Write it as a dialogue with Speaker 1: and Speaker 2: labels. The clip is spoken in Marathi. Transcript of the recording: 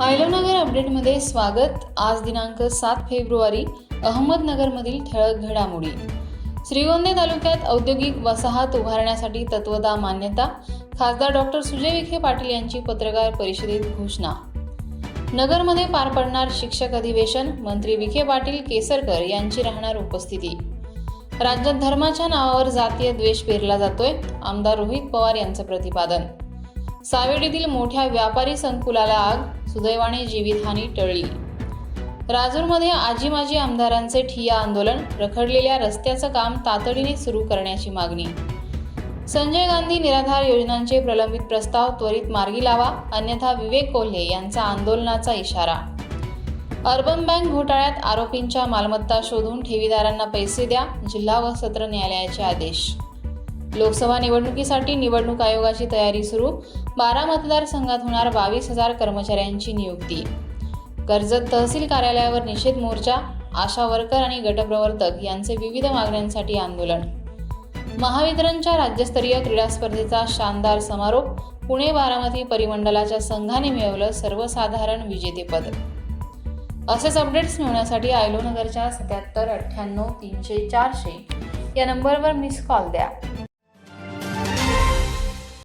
Speaker 1: आयलोनगर अपडेटमध्ये स्वागत. आज दिनांक सात फेब्रुवारी अहमदनगरमधील ठळक घडामोडी. श्रीगोंदे तालुक्यात औद्योगिक वसाहत उभारण्यासाठी तत्वदा मान्यता खासदार डॉक्टर सुजय विखे पाटील यांची पत्रकार परिषदेत घोषणा. नगरमध्ये पार पडणार शिक्षक अधिवेशन मंत्री विखे पाटील केसरकर यांची राहणार उपस्थिती. राज्यात धर्माच्या नावावर जातीय द्वेष पेरला जातोय आमदार रोहित पवार यांचं प्रतिपादन. सावेडीतील मोठ्या व्यापारी संकुलाला आग सुदैवाने जीवितहानी टळली. राजूरमध्ये आजी माजी आमदारांचे ठिया आंदोलन रखडलेल्या रस्त्याचं काम तातडीने सुरू करण्याची मागणी. संजय गांधी निराधार योजनांचे प्रलंबित प्रस्ताव त्वरित मार्गी लावा अन्यथा विवेक कोल्हे यांचा आंदोलनाचा इशारा. अर्बन बँक घोटाळ्यात आरोपींच्या मालमत्ता शोधून ठेवीदारांना पैसे द्या जिल्हा व सत्र न्यायालयाचे आदेश. लोकसभा निवडणुकीसाठी निवडणूक आयोगाची तयारी सुरू. बारा मतदारसंघात होणार बावीस हजार कर्मचाऱ्यांची नियुक्ती. कर्जत तहसील कार्यालयावर निषेध मोर्चा आशा वर्कर आणि गटप्रवर्तक यांचे विविध मागण्यांसाठी आंदोलन. महावितरणच्या राज्यस्तरीय क्रीडा स्पर्धेचा शानदार समारोप पुणे बारामती परिमंडलाच्या संघाने मिळवलं सर्वसाधारण विजेतेपद. असेच अपडेट्स मिळवण्यासाठी आयलोनगरच्या सत्याहत्तर अठ्ठ्याण्णव तीनशे चारशे या नंबरवर मिस कॉल द्या.